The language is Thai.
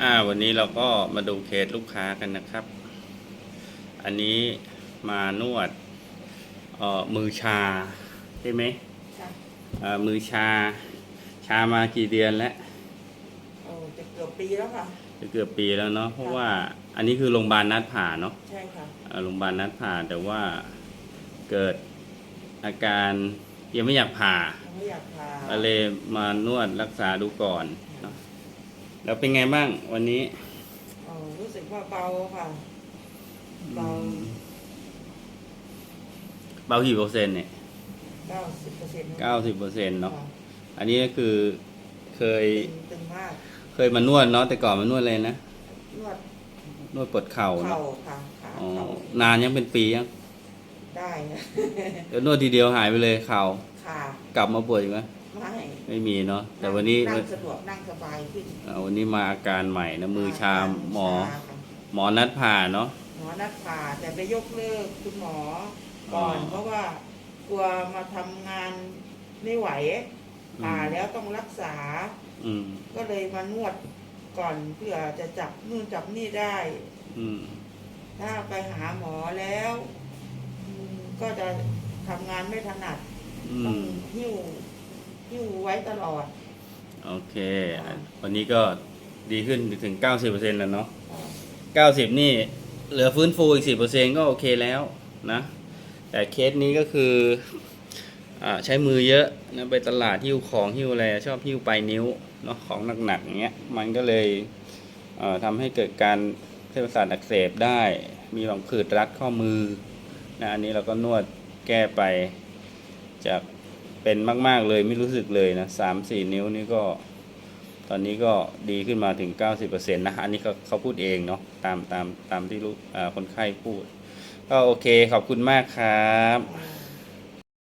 อ่าวันนี้เราก็มาดูเคสลูกค้ากันนะครับ อันนี้มานวดเอ่อมือชาใช่ไหมค่ะเอ่อมือชา ชามากี่เดือนแล้วโอ้จะเกือบปีแล้วค่ะ จะเกือบปีแล้วเนาะเพราะว่าอันนี้คือโรงพยาบาลนัดผ่าเนาะใช่ค่ะ เอ่อโรงพยาบาลนัดผ่าแต่ว่าเกิดอาการยังไม่อยากผ่า ยังไม่อยากพาก็เลยมานวดรักษาดูก่อนเนาะ แล้วเป็นไงบ้างวันนี้โอ้รู้สึกว่าเบาค่ะ เบาเบากี่เปอร์เซ็นต์เนี่ยเก้าสิบเปอร์เซ็นต์เก้าสิบเปอร์เซ็นต์เนาะอันนี้ก็คือเคยตึงตึงมากเคยมานวดเนาะแต่ก่อนมานวดอะไรนะนวดนวดปวดเข่าเข่าเนาะค่ะขาอ๋อเข่านานยังเป็นปียังได้นะแล้วนวดทีเดียวหายไปเลยเข่าขากลับมาปวดอีกไหม ไม่ไม่มีเนาะแต่วันนี้นั่งสะดวกนั่งสบายขึ้นอ่าวันนี้มาอาการใหม่นะมือชาหมอ ชาค่ะหมอนัดผ่าเนาะ หมอนัดผ่าแต่ไปยกเลิกคุณหมอก่อนอ๋อ เพราะว่ากลัวมาทำงานไม่ไหวผ่าแล้วต้องรักษา อืม ก็เลยมานวดก่อนเพื่อจะจับนู่นจับนี่ได้ อืม ถ้าไปหาหมอแล้วอืมก็จะทำงานไม่ถนัดอืต้องม หิ้ว หิ้วไว้ตลอด โอเคอะวันนี้ก็ดีขึ้นถึง 90%แล้วเนาะ 90 นี่เหลือฟื้นฟูอีก 10%ก็โอเคแล้วนะ แต่เคสนี้ก็คืออาใช้มือเยอะนะไปตลาดหิ้วของหิ้วอะไรชอบหิ้วปลายนิ้วเนาะของหนักๆอย่างเงี้ยมันก็เลยเอ่อทำให้เกิดการเส้นประสาทอักเสบได้ มีบางผืดรัดข้อมือนะอันนี้เราก็นวดแก้ไปจาก เป็นมาก ๆ เลยไม่รู้สึกเลยนะสามสี่นิ้วนี่ก็ ตอนนี้ก็ดีขึ้นมาถึง 90%นะอันนี้เขาเขาพูดเองเนาะตามตามตามที่ลูกคนไข้พูด ก็โอเคขอบคุณมากครับ